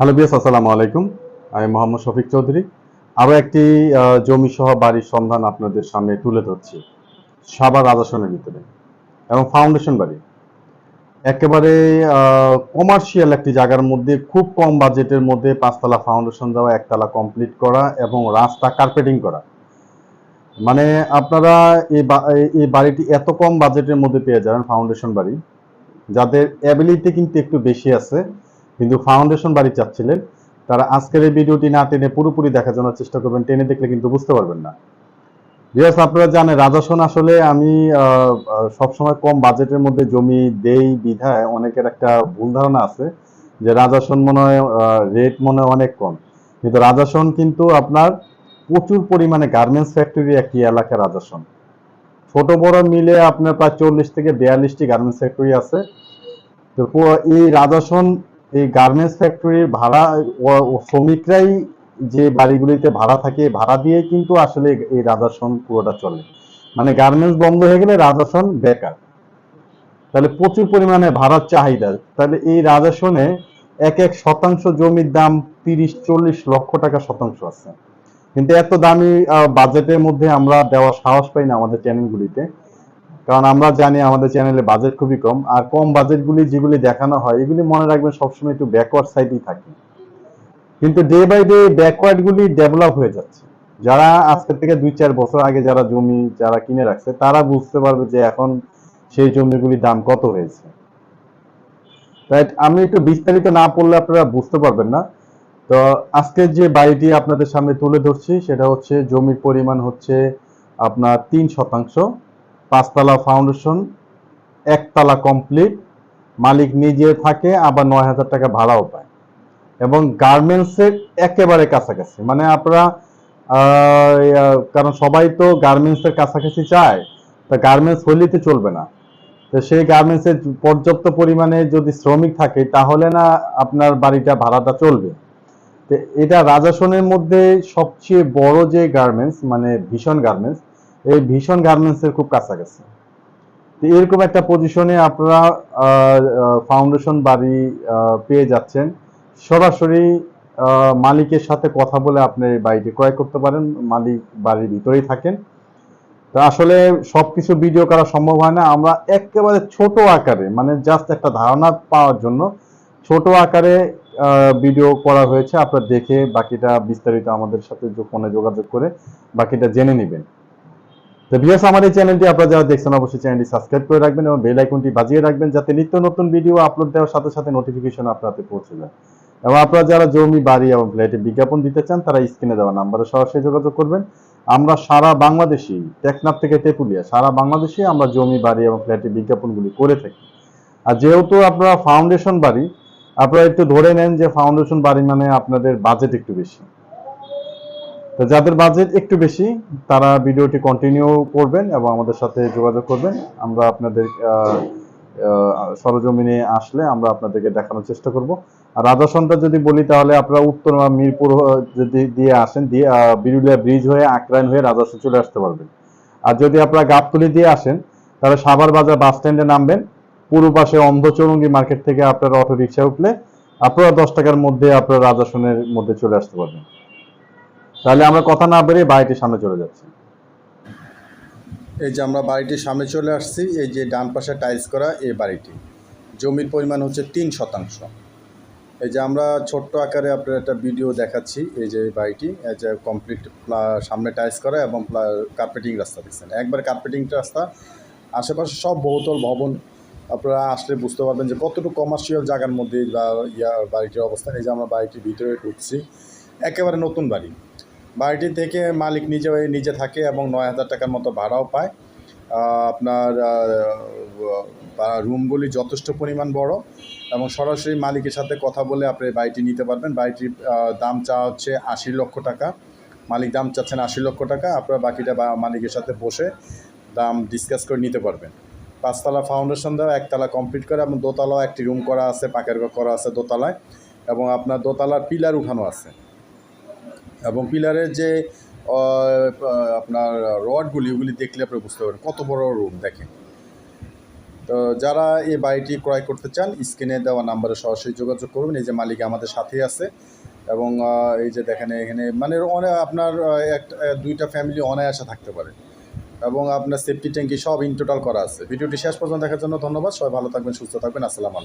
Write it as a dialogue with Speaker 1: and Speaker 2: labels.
Speaker 1: Hello বিয়াস আসসালামু আলাইকুম। আমি মোহাম্মদ শফিক চৌধুরী। আরও একটি জমি সহ বাড়ির সন্ধান আপনাদের সামনে তুলে ধরছি। সাবার রাজাসনের ভিতরে এবং ফাউন্ডেশন বাড়ি। একেবারে কমার্শিয়াল একটি জায়গার মধ্যে, খুব কম বাজেটের মধ্যে পাঁচতলা ফাউন্ডেশন দেওয়া, একতলা কমপ্লিট করা এবং রাস্তা কার্পেটিং করা। মানে আপনারা এই বাড়িটি এত কম বাজেটের মধ্যে পেয়ে যাবেন ফাউন্ডেশন বাড়ি, যাদের অ্যাবিলিটি কিন্তু একটু বেশি আছে। কিন্তু ফাউন্ডেশন বাড়ি চাচ্ছিলেন, তারা আজকের এই ভিডিওটি না টেনে পুরোপুরি দেখার জন্য চেষ্টা করবেন, টেনে দেখলে কিন্তু বুঝতে পারবেন না। বিয়াস আপনারা জানেন রাজাসন আসলে আমি সবসময় কম বাজেটের মধ্যে জমি দেই, বিধায় অনেকের একটা ভুল ধারণা আছে যে রাজাসন মনে হয় রেট মনে হয় অনেক কম। কিন্তু রাজাসন কিন্তু আপনার প্রচুর পরিমাণে গার্মেন্টস ফ্যাক্টরি একটি এলাকা রাজাসন ছোট বড় মিলে আপনার প্রায় চল্লিশ থেকে বিয়াল্লিশটি গার্মেন্টস ফ্যাক্টরি আছে। তো এই রাজাসন এই গার্মেন্টস ফ্যাক্টরির ভাড়া শ্রমিকরাই যে বাড়িগুলিতে ভাড়া থাকে, ভাড়া দিয়ে কিন্তু আসলে এই রাজাসন পুরোটা চলে। মানে গার্মেন্টস বন্ধ হয়ে গেলে রাজাসন বেকার। তাহলে প্রচুর পরিমাণে ভাড়ার চাহিদা। তাহলে এই রাজাসনে এক এক শতাংশ জমির দাম তিরিশ, চল্লিশ লক্ষ টাকা শতাংশ আছে। কিন্তু এত দামি বাজেটের মধ্যে আমরা দেওয়ার সাহস পাই না আমাদের চ্যানেলগুলিতে কারণ আমরা জানি আমাদের চ্যানেলে বাজেট খুবই কম, আর কম বাজেটগুলি যেগুলি দেখানো হয়, এগুলি মনে রাখবেন সবসময় একটু ব্যাকওয়ার্ড সাইডেই থাকে। কিন্তু ডে বাই ডে ব্যাকওয়ার্ডগুলি ডেভেলপ হয়ে যাচ্ছে। যারা আজকে থেকে দুই চার বছর আগে যারা জমি, যারা কিনে রাখছে, তারা বুঝতে পারবে যে এখন সেই জমিগুলির দাম কত হয়েছে। তাই আমি একটু বিস্তারিত না পড়লে আপনারা বুঝতে পারবেন না। তো আজকে যে বাড়িটি আপনাদের সামনে তুলে ধরছি, সেটা হচ্ছে জমির পরিমাণ হচ্ছে আপনার তিন শতাংশ। পাঁচতলা ফাউন্ডেশন, একতলা কমপ্লিট। মালিক নিজে থাকে, আবার নয় হাজার টাকা ভাড়াও পায়। এবং গার্মেন্টসের একেবারে কাছাকাছি। মানে আপনারা কারণ সবাই তো গার্মেন্টসের কাছাকাছি চায়, তা গার্মেন্টস হইলেই তো চলবে না। তো সেই গার্মেন্টসের পর্যাপ্ত পরিমাণে যদি শ্রমিক থাকে, তাহলে না আপনার বাড়িটা, ভাড়াটা চলবে। তো এটা রাজাসনের মধ্যে সবচেয়ে বড় যে গার্মেন্টস মানে ভীষণ গার্মেন্টস এই ভীষণ গার্মেন্টসের খুব কাছাকাছি। তো এরকম একটা পজিশনে আপনারা ফাউন্ডেশন বাড়ি পেয়ে যাচ্ছেন। সরাসরি মালিকের সাথে কথা বলে আপনি বাড়িটি ক্রয় করতে পারেন। মালিক বাড়ির ভিতরেই থাকেন। তো আসলে সবকিছু ভিডিও করা সম্ভব হয় না। আমরা একেবারে ছোট আকারে মানে জাস্ট একটা ধারণা পাওয়ার জন্য ছোট আকারে ভিডিও করা হয়েছে। আপনারা দেখে বাকিটা বিস্তারিত আমাদের সাথে ফোনে যোগাযোগ করে বাকিটা জেনে নেবেন। তো বিয়াস এই চ্যানেলটি আপনারা যারা দেখছেন, অবশ্যই চ্যানেলটি সাবস্ক্রাইব করে রাখবেন এবং বেল আইকনটি বাজিয়ে রাখবেন যাতে নিত্য নতুন ভিডিও আপলোড দেওয়ার সাথে সাথে নোটিফিকেশন আপনাদের পৌঁছে যায়। এবং আপনারা যারা জমি, বাড়ি এবং ফ্ল্যাটে বিজ্ঞাপন দিতে চান, তারা স্ক্রিনে দেওয়া নাম্বারে সরাসরি যোগাযোগ করবেন। আমরা সারা বাংলাদেশি, টেকনাফ থেকে তেপুলিয়া সারা বাংলাদেশে আমরা জমি, বাড়ি এবং ফ্ল্যাটে বিজ্ঞাপনগুলি করে থাকি। আর যেহেতু আপনারা ফাউন্ডেশন বাড়ি, আপনারা একটু ধরে নেন যে ফাউন্ডেশন বাড়ি মানে আপনাদের বাজেট একটু বেশি। তো যাদের বাজেট একটু বেশি, তারা ভিডিওটি কন্টিনিউ করবেন এবং আমাদের সাথে যোগাযোগ করবেন। আমরা আপনাদের সরজমিনে আসলে আমরা আপনাদেরকে দেখানোর চেষ্টা করব। আর রাজাসনটা যদি বলি, তাহলে আপনারা উত্তর মিরপুর যদি দিয়ে আসেন, দিয়ে বিরুলিয়া ব্রিজ হয়ে, আক্রাইন হয়ে রাজাসন চলে আসতে পারবেন। আর যদি আপনারা গাবতলি দিয়ে আসেন, তাহলে সাভার বাজার বাস স্ট্যান্ডে নামবেন। পূর্ব পাশে অন্ধচৌরঙ্গি মার্কেট থেকে আপনারা অটো রিক্সা উঠলে আপনারা দশ টাকার মধ্যে আপনারা রাজাসনের মধ্যে চলে আসতে পারবেন। তাহলে আমরা কথা না বেরিয়ে বাড়িটির সামনে চলে যাচ্ছি।
Speaker 2: এই যে আমরা বাড়িটির সামনে চলে আসছি, এই যে ডান পাশে টাইলস করা এই বাড়িটি। জমির পরিমাণ হচ্ছে তিন শতাংশ। এই যে আমরা ছোট্ট আকারে আপনার একটা ভিডিও দেখাচ্ছি, এই যে বাড়িটি। এই যে কমপ্লিট সামনে টাইলস করা এবং কার্পেটিং রাস্তা দেখছেন। একবার কার্পেটিং রাস্তা, আশেপাশে সব বহুতল ভবন, আপনারা আসলে বুঝতে পারবেন যে কতটুকু কমার্শিয়াল জায়গার মধ্যে বা ইয়া বাড়িটির অবস্থা। এই যে আমরা বাড়িটির ভিতরে ঢুকছি, একেবারে নতুন বাড়ি। বাড়িটি থেকে মালিক নিজে নিজে থাকে এবং নয় হাজার টাকার মতো ভাড়াও পায়। আপনার রুমগুলি যথেষ্ট পরিমাণ বড় এবং সরাসরি মালিকের সাথে কথা বলে আপনি বাড়িটি নিতে পারবেন। বাড়িটির দাম চা হচ্ছে আশি লক্ষ টাকা। মালিক দাম চাচ্ছেন আশি লক্ষ টাকা। আপনারা বাকিটা মালিকের সাথে বসে দাম ডিসকাস করে নিতে পারবেন। পাঁচতলা ফাউন্ডেশন দেওয়া, একতলা কমপ্লিট করে এবং দোতলাও একটি রুম করা আছে, পাকের করা আছে দোতলায় এবং আপনার দোতলার পিলার উঠানো আছে। এবং পিলারের যে আপনার রডগুলি, ওগুলি দেখলে আপনি বুঝতে পারবেন। কত বড় রুম দেখেন। তো যারা এই বাড়িটি ক্রয় করতে চান, স্ক্রিনে দেওয়া নাম্বারে সরাসরি যোগাযোগ করবেন। এই যে মালিক আমাদের সাথেই আছে এবং এই যে দেখেন এখানে মানে অনেক আপনার একটা দুইটা ফ্যামিলি অনায়াসে থাকতে পারে। এবং আপনার সেফটি ট্যাঙ্কি সব ইন টোটাল করা আছে। ভিডিওটি শেষ পর্যন্ত দেখার জন্য ধন্যবাদ। সবাই ভালো থাকবেন, সুস্থ থাকবেন। আসসালামু